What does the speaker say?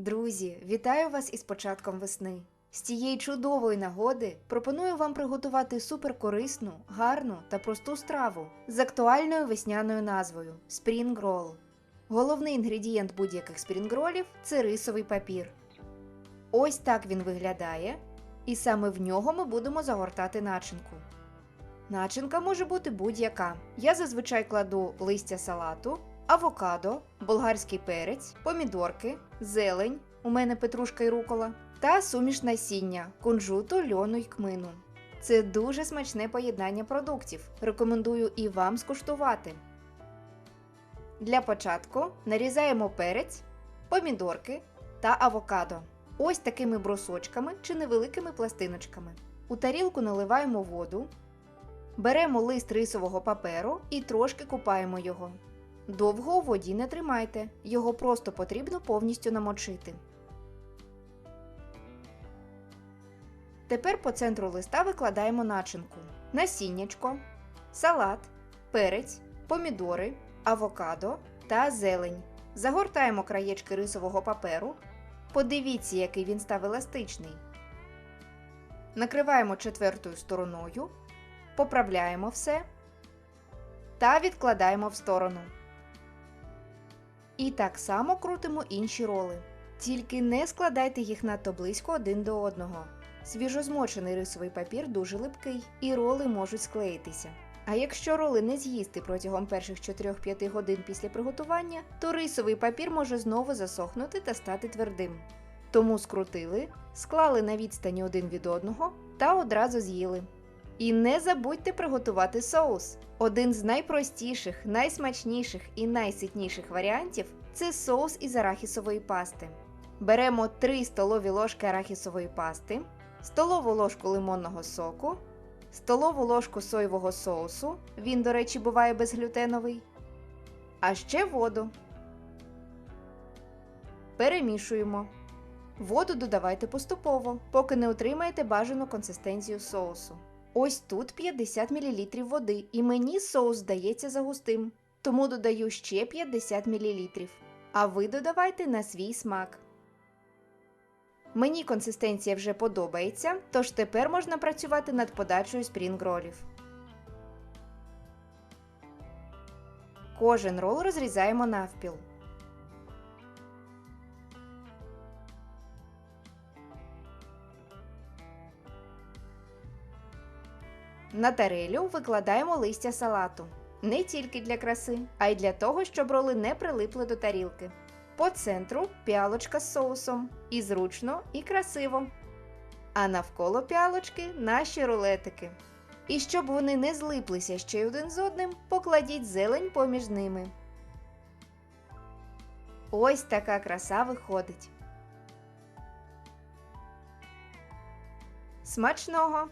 Друзі, вітаю вас із початком весни. З цієї чудової нагоди пропоную вам приготувати суперкорисну, гарну та просту страву з актуальною весняною назвою Roll. Головний інгредієнт будь-яких спрінгролів це рисовий папір. Ось так він виглядає, і саме в нього ми будемо загортати начинку. Начинка може бути будь-яка. Я зазвичай кладу листя салату, авокадо, болгарський перець, помідорки, зелень, у мене петрушка і рукола, та суміш насіння, кунжуту, льону й кмину. Це дуже смачне поєднання продуктів. Рекомендую і вам скуштувати. Для початку нарізаємо перець, помідорки та авокадо. Ось такими брусочками чи невеликими пластиночками. У тарілку наливаємо воду, беремо лист рисового паперу і трошки купаємо його. Довго у воді не тримайте, його просто потрібно повністю намочити. Тепер по центру листа викладаємо начинку: насіннячко, салат, перець, помідори, авокадо та зелень. Загортаємо краєчки рисового паперу. Подивіться, який він став еластичний. Накриваємо четвертою стороною, поправляємо все та відкладаємо в сторону. І так само крутимо інші роли. Тільки не складайте їх надто близько один до одного. Свіжозмочений рисовий папір дуже липкий, і роли можуть склеїтися. А якщо роли не з'їсти протягом перших 4-5 годин після приготування, то рисовий папір може знову засохнути та стати твердим. Тому скрутили, склали на відстані один від одного та одразу з'їли. І не забудьте приготувати соус. Один з найпростіших, найсмачніших і найситніших варіантів це соус із арахісової пасти. Беремо 3 столові ложки арахісової пасти, столову ложку лимонного соку, столову ложку соєвого соусу. Він, до речі, буває безглютеновий. А ще воду. Перемішуємо. Воду додавайте поступово, поки не отримаєте бажану консистенцію соусу. Ось тут 50 мл води, і мені соус здається загустим, тому додаю ще 50 мл. А ви додавайте на свій смак. Мені консистенція вже подобається, тож тепер можна працювати над подачею спрінгролів. Кожен рол розрізаємо навпіл. На тарелю викладаємо листя салату. Не тільки для краси, а й для того, щоб роли не прилипли до тарілки. По центру піалочка з соусом. І зручно, і красиво. А навколо піалочки наші рулетики. І щоб вони не злиплися ще один з одним, покладіть зелень поміж ними. Ось така краса виходить. Смачного!